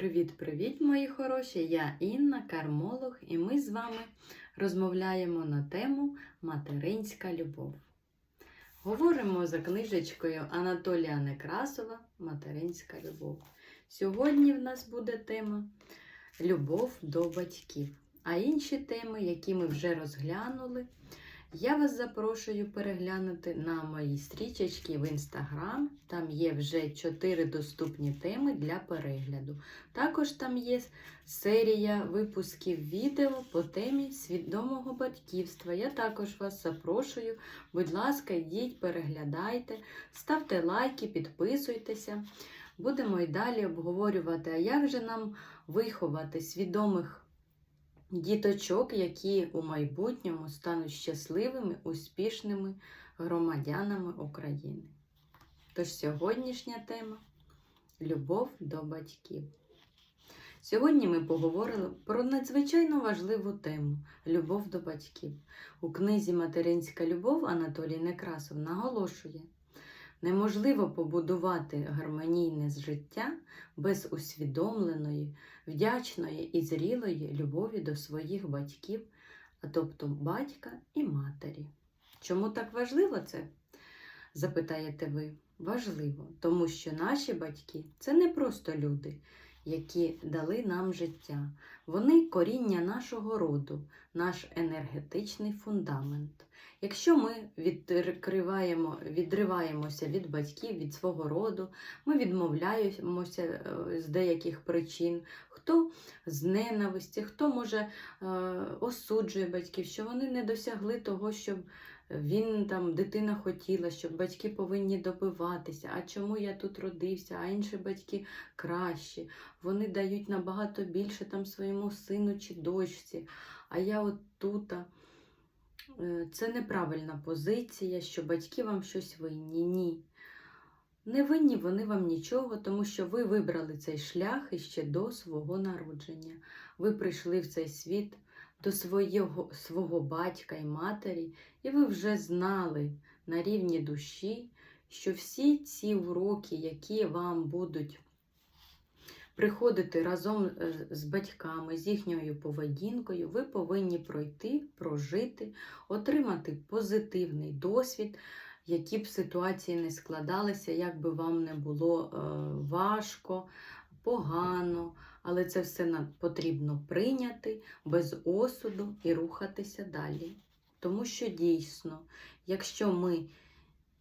Привіт-привіт, мої хороші! Я Інна, кармолог, і ми з вами розмовляємо на тему Материнська любов. Говоримо за книжечкою Анатолія Некрасова Материнська любов. Сьогодні в нас буде тема Любов до батьків. А інші теми, які ми вже розглянули, я вас запрошую переглянути на моїй стрічечці в інстаграм. Там є вже 4 доступні теми для перегляду. Також там є серія випусків відео по темі свідомого батьківства. Я також вас запрошую. Будь ласка, йдіть, переглядайте, ставте лайки, підписуйтеся. Будемо і далі обговорювати, а як же нам виховати свідомих діточок, які у майбутньому стануть щасливими, успішними громадянами України. Тож сьогоднішня тема любов до батьків. Сьогодні ми поговорили про надзвичайно важливу тему любов до батьків. У книзі Материнська любов Анатолій Некрасов наголошує, неможливо побудувати гармонійне життя без усвідомленої, вдячної і зрілої любові до своїх батьків, а тобто батька і матері. Чому так важливо це? запитаєте ви. Важливо, тому що наші батьки це не просто люди, які дали нам життя. Вони коріння нашого роду, наш енергетичний фундамент. Якщо ми відкриваємо, відриваємося від батьків, від свого роду, ми відмовляємося е, з деяких причин, хто з ненависті, хто може е, осуджує батьків, що вони не досягли того, щоб він там дитина хотіла, щоб батьки повинні добиватися. А чому я тут родився? А інші батьки кращі. Вони дають набагато більше там своєму сину чи дочці. А я от тут. Е, це неправильна позиція, що батьки вам щось винні. Ні. Не винні вони вам нічого, тому що ви вибрали цей шлях іще до свого народження. Ви прийшли в цей світ до свого, свого батька і матері, і ви вже знали на рівні душі, що всі ці уроки, які вам будуть приходити разом е, з батьками, з їхньою поведінкою, ви повинні пройти, прожити, отримати позитивний досвід, які б ситуації не складалися, як би вам не було е, важко, погано, але це все потрібно прийняти без осуду і рухатися далі. Тому що дійсно, якщо ми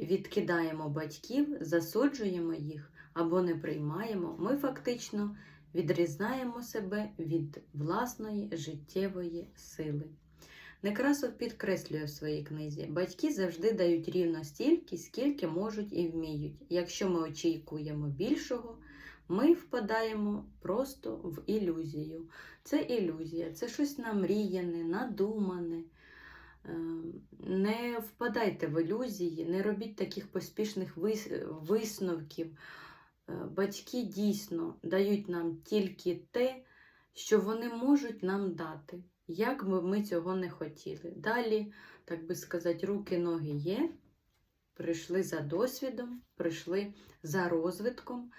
відкидаємо батьків, засуджуємо їх або не приймаємо, ми фактично відрізаємо себе від власної життєвої сили. Некрасов підкреслює в своїй книзі: батьки завжди дають рівно стільки, скільки можуть і вміють. Якщо ми очікуємо більшого, ми впадаємо просто в ілюзію. Це ілюзія, це щось намріяне, надумане. Ем, не впадайте в ілюзії, не робіть таких поспішних висновків. Е, батьки дійсно дають нам тільки те, що вони можуть нам дати, як би ми цього не хотіли. Далі, так би сказати, руки, ноги є, прийшли за досвідом, прийшли за розвитком,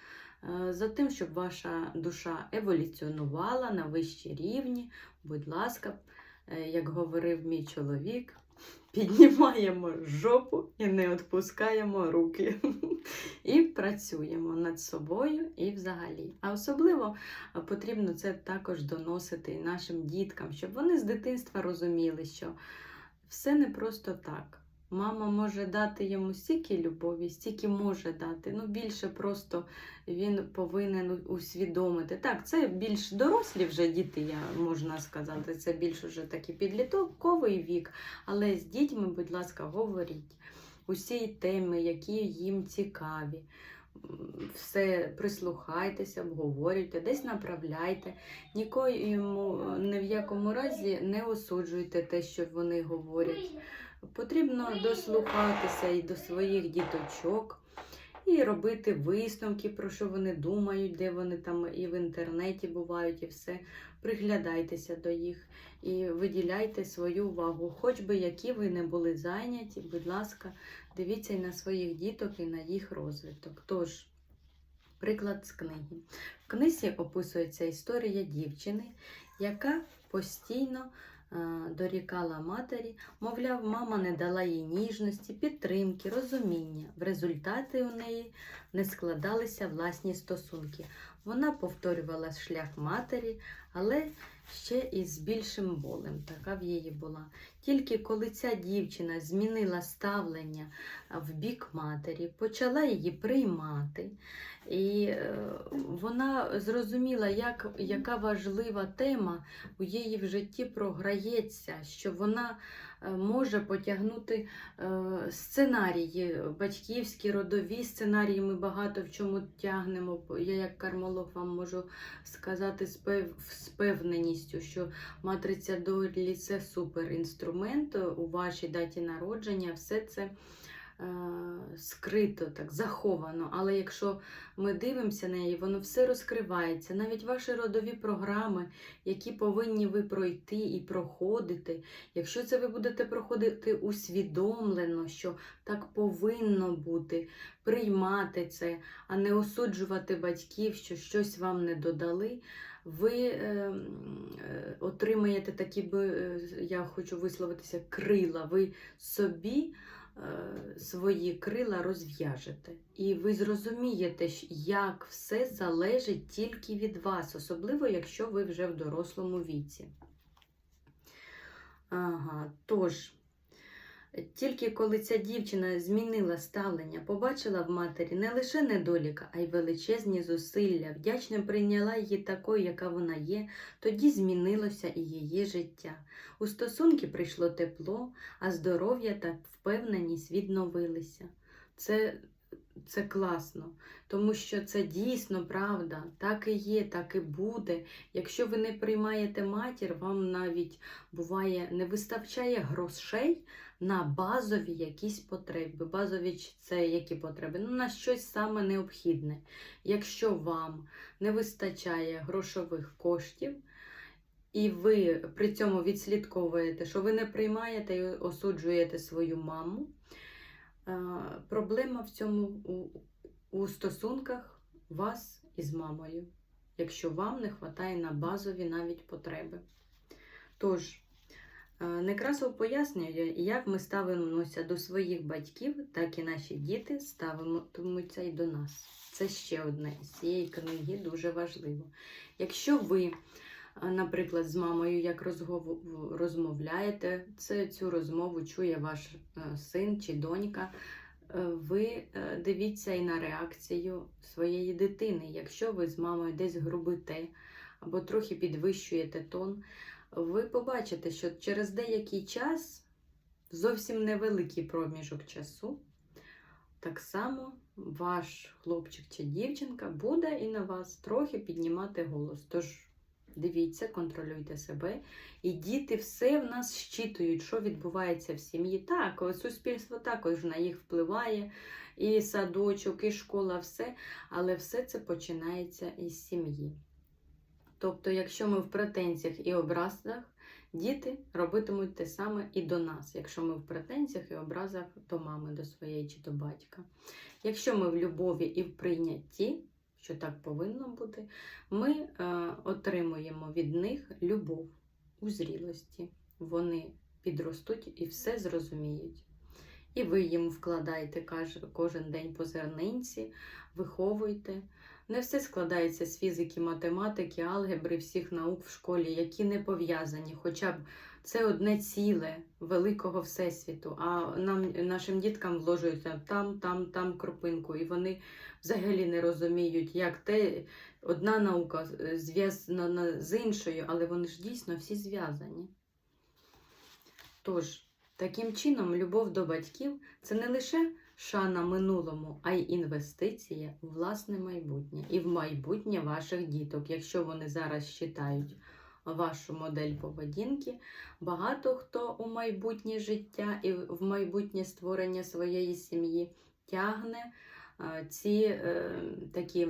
е, за тим, щоб ваша душа еволюціонувала на вищі рівні. Будь ласка, е, як говорив мій чоловік, Піднімаємо жопу і не відпускаємо руки. І працюємо над собою і взагалі. А особливо потрібно це також доносити нашим діткам, щоб вони з дитинства розуміли, що все не просто так. Мама може дати йому стільки любові, стільки може дати. Ну, більше просто він повинен усвідомити. Так, це більш дорослі вже діти, я можна сказати, це більш уже такий підлітковий вік. Але з дітьми, будь ласка, говоріть усі теми, які їм цікаві. Все прислухайтеся, обговорюйте, десь направляйте, нікому ні в якому разі не осуджуйте те, що вони говорять. Потрібно дослухатися і до своїх діточок, і робити висновки, про що вони думають, де вони там і в інтернеті бувають, і все. Приглядайтеся до їх і виділяйте свою увагу. Хоч би які ви не були зайняті, будь ласка, дивіться і на своїх діток, і на їх розвиток. Тож, Приклад з книги. В книзі описується історія дівчини, яка постійно дорікала матері, мовляв, мама не дала їй ніжності, підтримки, розуміння. В результаті у неї не складалися власні стосунки. Вона повторювала шлях матері, але ще і з більшим болем. Така в її була. Тільки коли ця дівчина змінила ставлення в бік матері, почала її приймати, і е, вона зрозуміла, як, яка важлива тема у її в житті програється, що вона може потягнути е, сценарії, батьківські, родові сценарії. Ми багато в чому тягнемо. Я як кармолог вам можу сказати з певненістю, що матриця долі це суперінструмент у вашій даті народження. Все це е, скрито, так, заховано. Але якщо ми дивимося на неї, воно все розкривається. Навіть ваші родові програми, які повинні ви пройти і проходити. Якщо це ви будете проходити усвідомлено, що так повинно бути, приймати це, а не осуджувати батьків, що щось вам не додали. Ви е, е, отримаєте такі, е, я хочу висловитися, крила. Ви собі е, свої крила розв'яжете. І ви зрозумієте, як все залежить тільки від вас, особливо якщо ви вже в дорослому віці. Ага, тож, тільки коли ця дівчина змінила ставлення, побачила в матері не лише недоліка, а й величезні зусилля, вдячно прийняла її такою, яка вона є, тоді змінилося і її життя. У стосунки прийшло тепло, а здоров'я та впевненість відновилися. Це, це класно, тому що це дійсно правда, так і є, так і буде. Якщо ви не приймаєте матір, вам навіть буває не вистачає грошей на базові якісь потреби. Базові це які потреби? Ну, на щось саме необхідне. Якщо вам не вистачає грошових коштів, і ви при цьому відслідковуєте, що ви не приймаєте і осуджуєте свою маму, е, проблема в цьому у, у стосунках вас із мамою, якщо вам не вистачає на базові навіть потреби. Тож, Некрасов пояснює, як ми ставимося до своїх батьків, так і наші діти ставитимуться і до нас. Це ще одне з цієї книги дуже важливо. Якщо ви, е, наприклад, з мамою як розмовляєте, це цю розмову чує ваш е, син чи донька. е, Ви е, дивіться і на реакцію своєї дитини. Якщо ви з мамою десь грубите або трохи підвищуєте тон, ви побачите, що через деякий час, зовсім невеликий проміжок часу, так само ваш хлопчик чи дівчинка буде і на вас трохи піднімати голос. Тож дивіться, контролюйте себе. І діти все в нас щитують, що відбувається в сім'ї. Так, суспільство також на їх впливає, і садочок, і школа, все, але все це починається із сім'ї. Тобто, якщо ми в претензіях і образах, діти робитимуть те саме і до нас, якщо ми в претензіях і образах до мами, до своєї чи до батька. Якщо ми в любові і в прийнятті, що так повинно бути, ми е, отримуємо від них любов у зрілості. Вони підростуть і все зрозуміють. І ви їм вкладаєте кожен день по зернинці, виховуйте. Не все складається з фізики, математики, алгебри, всіх наук в школі, які не пов'язані, хоча б це одне ціле великого всесвіту. А нам, нашим діткам вложується там, там, там кропинку, і вони взагалі не розуміють, як те одна наука зв'язана з іншою, але вони ж дійсно всі зв'язані. Тож, таким чином, любов до батьків це не лише шана минулому, а й інвестиція у власне майбутнє і в майбутнє ваших діток. Якщо вони зараз читають вашу модель поведінки, багато хто у майбутнє життя і в майбутнє створення своєї сім'ї тягне е, ці е, такі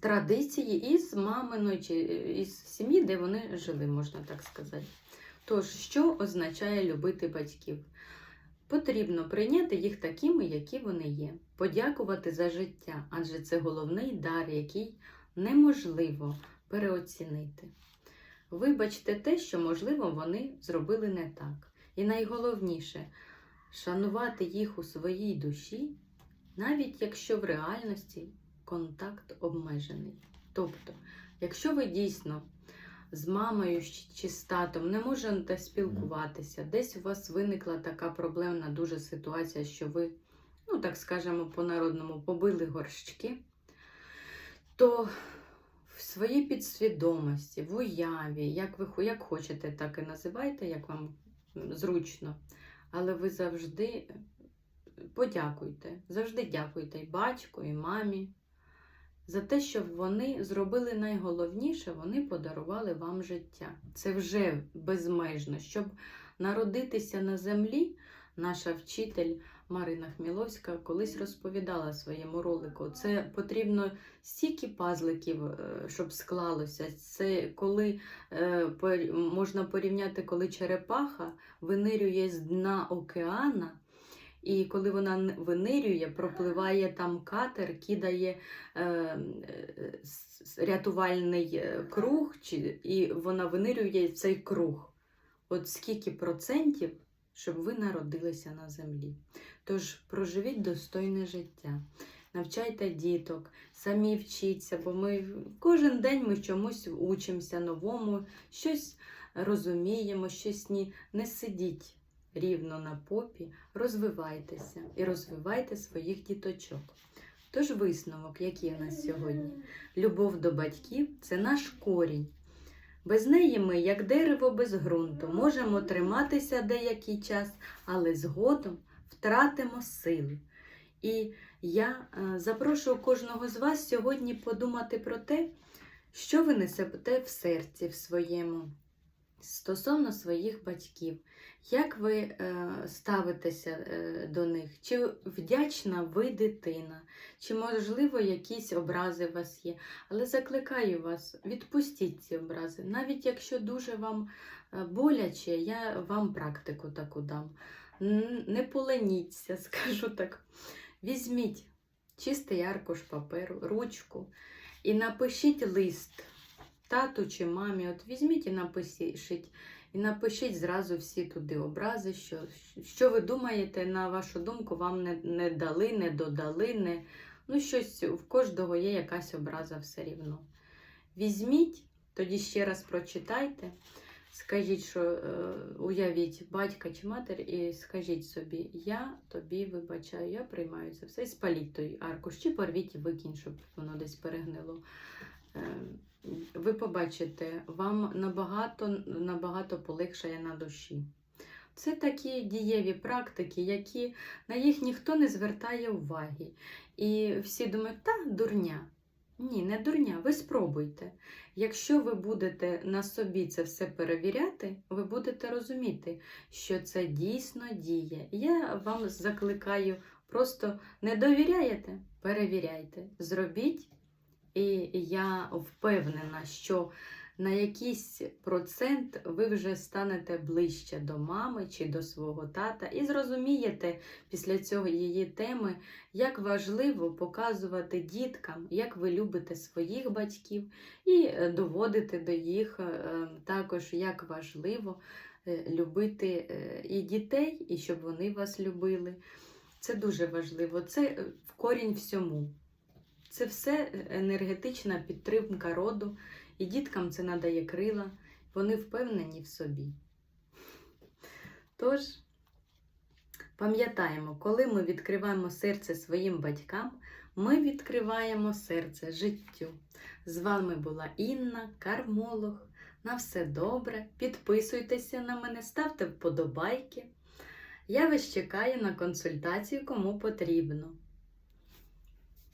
традиції із маминої чи із сім'ї, де вони жили, можна так сказати. Тож, що означає любити батьків? Потрібно прийняти їх такими, які вони є, подякувати за життя, адже це головний дар, який неможливо переоцінити. Вибачте те, що, можливо, вони зробили не так. І найголовніше шанувати їх у своїй душі, навіть якщо в реальності контакт обмежений. Тобто, якщо ви дійсно з мамою чи з татом не можете спілкуватися, десь у вас виникла така проблемна дуже ситуація, що ви, ну так скажемо, по-народному побили горщики, то в своїй підсвідомості, в уяві, як ви як хочете, так і називайте, як вам зручно. Але ви завжди подякуйте, завжди дякуйте і батьку, і мамі за те, що вони зробили найголовніше, вони подарували вам життя. Це вже безмежно. Щоб народитися на землі, наша вчитель Марина Хміловська колись розповідала своєму ролику. Це потрібно стільки пазликів, е, щоб склалося. Це коли е, можна порівняти, коли черепаха винирює з дна океана. І коли вона винирює, пропливає там катер, кидає е, е, рятувальний е, круг, чи, і вона винирює цей круг. От скільки процентів, щоб ви народилися на землі. Тож проживіть достойне життя, навчайте діток, самі вчіться, бо ми кожен день ми чомусь учимося новому, щось розуміємо, щось ні. Не сидіть рівно на попі, розвивайтеся і розвивайте своїх діточок. Тож висновок, який у нас сьогодні? Любов до батьків це наш корінь. Без неї ми, як дерево без ґрунту, можемо триматися деякий час, але згодом втратимо сили. І я е, запрошую кожного з вас сьогодні подумати про те, що ви несете в серці в своєму стосовно своїх батьків. Як ви е, ставитеся е, до них? Чи вдячна ви дитина? Чи, можливо, якісь образи у вас є? Але закликаю вас, відпустіть ці образи. Навіть якщо дуже вам е, боляче, я вам практику таку дам. Не поленіться, скажу так. Візьміть чистий аркуш паперу, ручку і напишіть лист тату чи мамі. От візьміть і напишіть. І напишіть зразу всі туди образи, що, що ви думаєте, на вашу думку, вам не, не дали, не додали, не, ну щось в кожного є якась образа все рівно. Візьміть, тоді ще раз прочитайте, скажіть, що е, уявіть батька чи матір, і скажіть собі, я тобі вибачаю, я приймаю це все. І спаліть той аркуш, чи порвіть і викинь, щоб воно десь перегнило. Е, ви побачите, вам набагато, набагато полегшає на душі. Це такі дієві практики, які на їх ніхто не звертає уваги. І всі думають, та дурня. Ні, не дурня, ви спробуйте. Якщо ви будете на собі це все перевіряти, ви будете розуміти, що це дійсно діє. Я вам закликаю, просто не довіряєте, перевіряйте. Зробіть і я впевнена, що на якийсь процент ви вже станете ближче до мами чи до свого тата, і зрозумієте після цього її теми, як важливо показувати діткам, як ви любите своїх батьків, і е, доводити до їх е, також, як важливо е, любити і дітей, і щоб вони вас любили. Це дуже важливо. Це корінь всьому. Це все енергетична підтримка роду, і діткам це надає крила, вони впевнені в собі. Тож, пам'ятаємо, коли ми відкриваємо серце своїм батькам, ми відкриваємо серце життю. З вами була Інна, кармолог. На все добре. Підписуйтеся на мене, ставте вподобайки. Я вас чекаю на консультацію, кому потрібно.